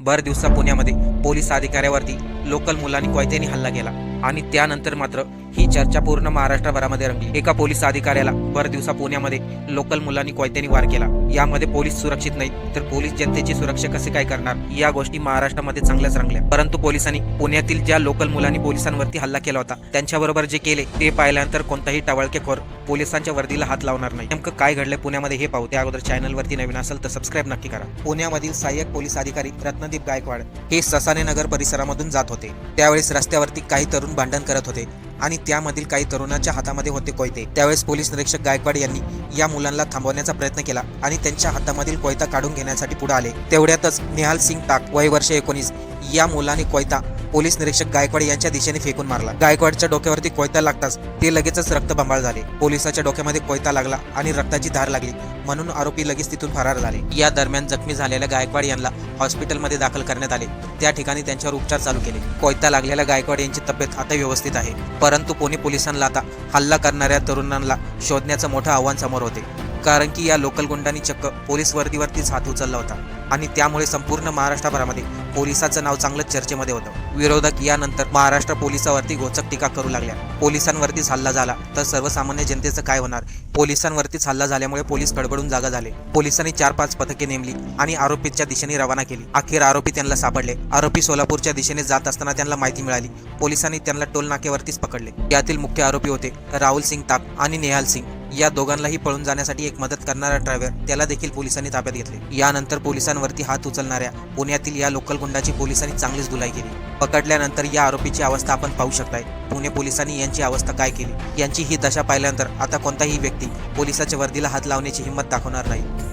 भर दिवसा पुण्यामध्ये पोलीस अधिकाऱ्यावरती लोकल मुलांनी कोयत्याने हल्ला केला. आणि त्यानंतर मात्र ही चर्चा पूर्ण महाराष्ट्रभरामध्ये रंगली. एका पोलीस अधिकाऱ्याला भर दिवसा पुण्यामध्ये लोकल मुलांनी कोयत्याने वार केला. यामध्ये पोलीस सुरक्षित नाहीत तर पोलीस जनतेची सुरक्षा कसे काय करणार? या गोष्टी महाराष्ट्रामध्ये चांगल्याच रंगल्या. परंतु पोलिसांनी पुण्यातील ज्या लोकल मुलांनी पोलिसांवरती हल्ला केला होता त्यांच्याबरोबर जे केले ते पाहिल्यानंतर कोणताही टवळकेखोर पोलिसांच्या वर्दीला हात लावणार नाही. नेमकं काय घडलंय पुण्यामध्ये हे पाहू. त्या अगोदर चॅनलवरती नवीन असेल तर सबस्क्राईब नक्की करा. पुण्यामधील सहाय्यक पोलीस अधिकारी रत्नदीप गायकवाड हे ससाने नगर परिसरामधून जात होते. त्यावेळेस रस्त्यावरती काही तरुण भांडण करत होते आणि त्यामधील काही तरुणांच्या हातामध्ये होते कोयते. त्यावेळेस पोलीस निरीक्षक गायकवाड यांनी या मुलांना थांबवण्याचा प्रयत्न केला आणि त्यांच्या हातामधील कोयता काढून घेण्यासाठी पुढे आले. तेवढ्यातच निहाल सिंग टाक वय वर्ष एकोणीस या मुलाने कोयता पोलीस निरीक्षक गायकवाड यांच्या दिशेने फेकून मारला. गायकवाडच्या डोक्यावरती कोयता लागताच ते लगेचच रक्तबंबाळ झाले. पोलिसाच्या डोक्यामध्ये कोयता लागला आणि रक्ताची धार लागली म्हणून आरोपी लगेच तिथून फरार झाले. या दरम्यान जखमी झालेल्या गायकवाड यांना हॉस्पिटलमध्ये दाखल करण्यात आले. त्या ठिकाणी त्यांच्यावर उपचार चालू केले. कोयता लागलेल्या गायकवाड यांची तब्येत आता व्यवस्थित आहे. परंतु पुणे पोलिसांना आता हल्ला करणाऱ्या तरुणांना शोधण्याचं मोठं आव्हान समोर होते. कारण की या लोकल गुंडांनी चक्क पोलीस वर्दीवरतीच हात उचलला होता. आणि त्यामुळे संपूर्ण महाराष्ट्रभरामध्ये पोलिसाचं नाव चांगलंच चर्चेमध्ये होतं. विरोधक यानंतर महाराष्ट्र पोलिसावरती घोचक टीका करू लागल्या. पोलिसांवरतीच हल्ला झाला तर सर्वसामान्य जनतेचं काय होणार? पोलिसांवरतीच हल्ला झाल्यामुळे पोलीस गडबडून जागा झाले. पोलिसांनी चार पाच पथके नेमली आणि आरोपीच्या दिशेने रवाना केली. अखेर आरोपी त्यांना सापडले. आरोपी सोलापूरच्या दिशेने जात असताना त्यांना माहिती मिळाली. पोलिसांनी त्यांना टोल नाक्यावरतीच पकडले. यातील मुख्य आरोपी होते राहुल सिंग ताप आणि नेहाल सिंग. या दोघांनाही पळून जाण्यासाठी एक मदत करणारा ड्रायव्हर त्याला देखील पोलिसांनी ताब्यात घेतले. यानंतर पोलिसांवरती हात उचलणाऱ्या पुण्यातील या लोकल गुंडाची पोलिसांनी चांगलीच धुलाई केली. पकडल्यानंतर या आरोपीची अवस्था आपण पाहू शकताय. पुणे पोलिसांनी यांची अवस्था काय केली? यांची ही दशा पाहिल्यानंतर आता कोणताही व्यक्ती पोलिसाच्या वर्दीला हात लावण्याची हिंमत दाखवणार नाही.